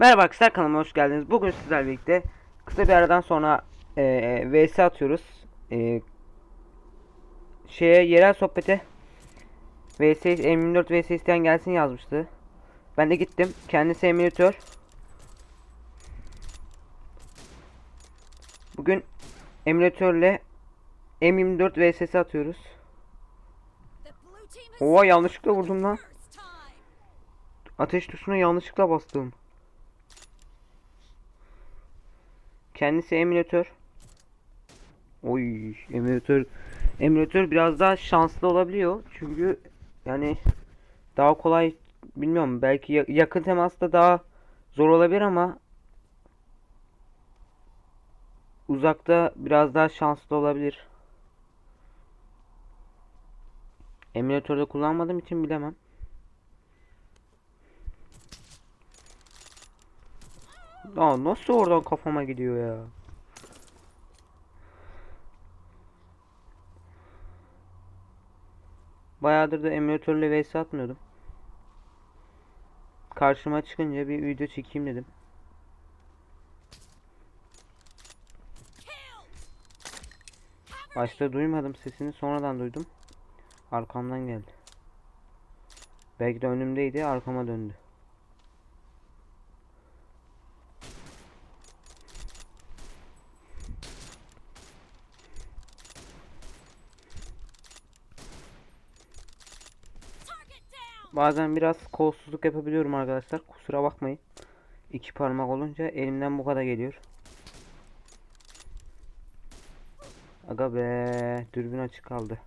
Merhaba arkadaşlar kanalıma hoş geldiniz. Bugün sizlerle birlikte kısa bir aradan sonra e, VS atıyoruz. E, şeye yerel sohbete VS M24 VS isteyen gelsin yazmıştı. Ben de gittim. Kendisi emülatör. Bugün emülatörle M24 VS'si atıyoruz. Oha yanlışlıkla vurdum lan. Ateş tuşuna yanlışlıkla bastım. Kendisi emülatör. Oy emülatör. Emülatör biraz daha şanslı olabiliyor. Çünkü yani daha kolay bilmiyorum belki ya- yakın temasta daha zor olabilir ama uzakta biraz daha şanslı olabilir. Emülatörde kullanmadığım için bilemem. Aa, nasıl oradan kafama gidiyor ya? Bayağıdır da emülatörle vs atmıyordum. Karşıma çıkınca bir video çekeyim dedim. Başta duymadım sesini sonradan duydum. Arkamdan geldi. Belki de önümdeydi arkama döndü. Bazen biraz kolsuzluk yapabiliyorum arkadaşlar. Kusura bakmayın. İki parmak olunca elimden bu kadar geliyor. Aga be, dürbün açık kaldı.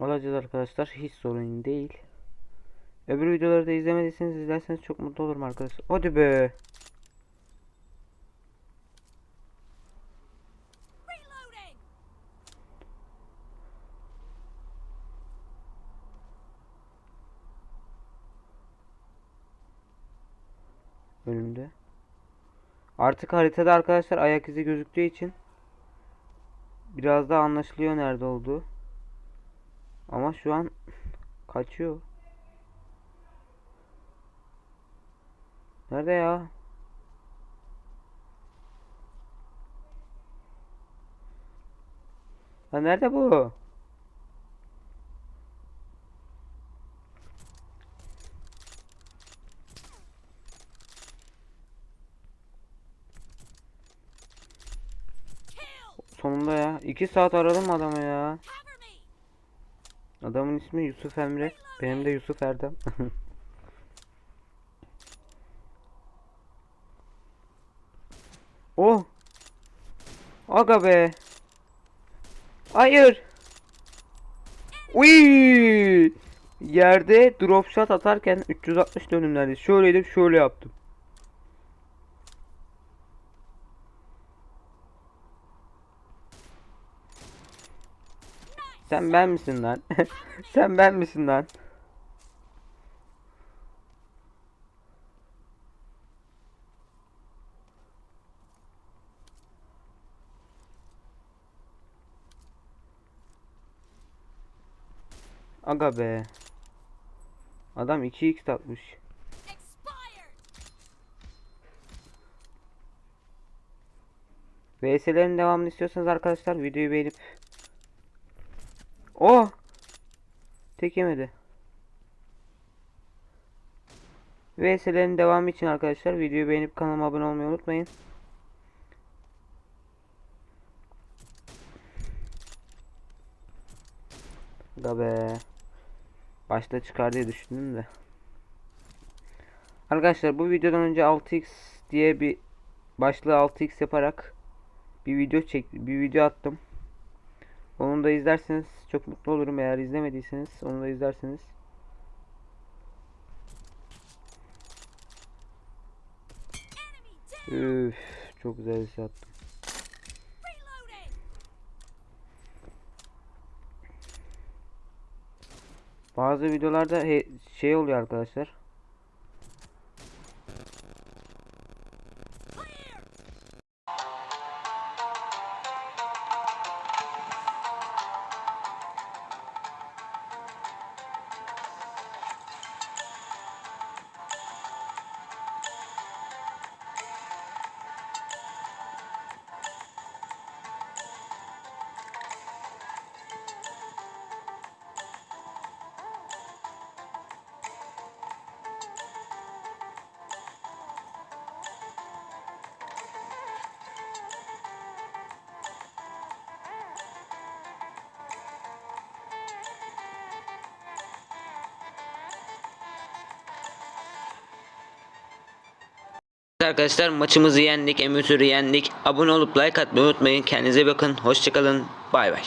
Olacağız arkadaşlar. Hiç sorun değil. Öbür videoları da izlemediyseniz izlerseniz çok mutlu olurum arkadaşlar. Hadi be. Önümde. Artık haritada arkadaşlar ayak izi gözüktüğü için biraz daha anlaşılıyor nerede olduğu. Ama şu an kaçıyor. Nerede ya? Ha nerede bu? Sonunda ya. 2 saat aradım adamı ya. Adamın ismi Yusuf Emre. Benim de Yusuf Erdem. oh. Aga be. Hayır. Uy. Yerde drop shot atarken 360 dönümlerdi. Şöyleydim şöyle yaptım. Sen ben misin lan? Sen ben misin lan? Aga be. Adam 2x atmış. VS'lerin devamını istiyorsanız arkadaşlar videoyu beğenip Oh! Tek yemedi. VS'lerin devamı için arkadaşlar videoyu beğenip kanalıma abone olmayı unutmayın. Da. Başta çıkar diye düşündüm de. Arkadaşlar bu videodan önce 6x diye bir başlığı 6x yaparak bir video çek bir video attım. Onu da izlerseniz çok mutlu olurum eğer izlemediyseniz onu da izlerseniz. Üf, çok güzel bir şey attım. Bazı videolarda şey oluyor arkadaşlar. Arkadaşlar maçımızı yendik, emütürü yendik. Abone olup like atmayı unutmayın. Kendinize bakın. Hoşçakalın. Bay bay.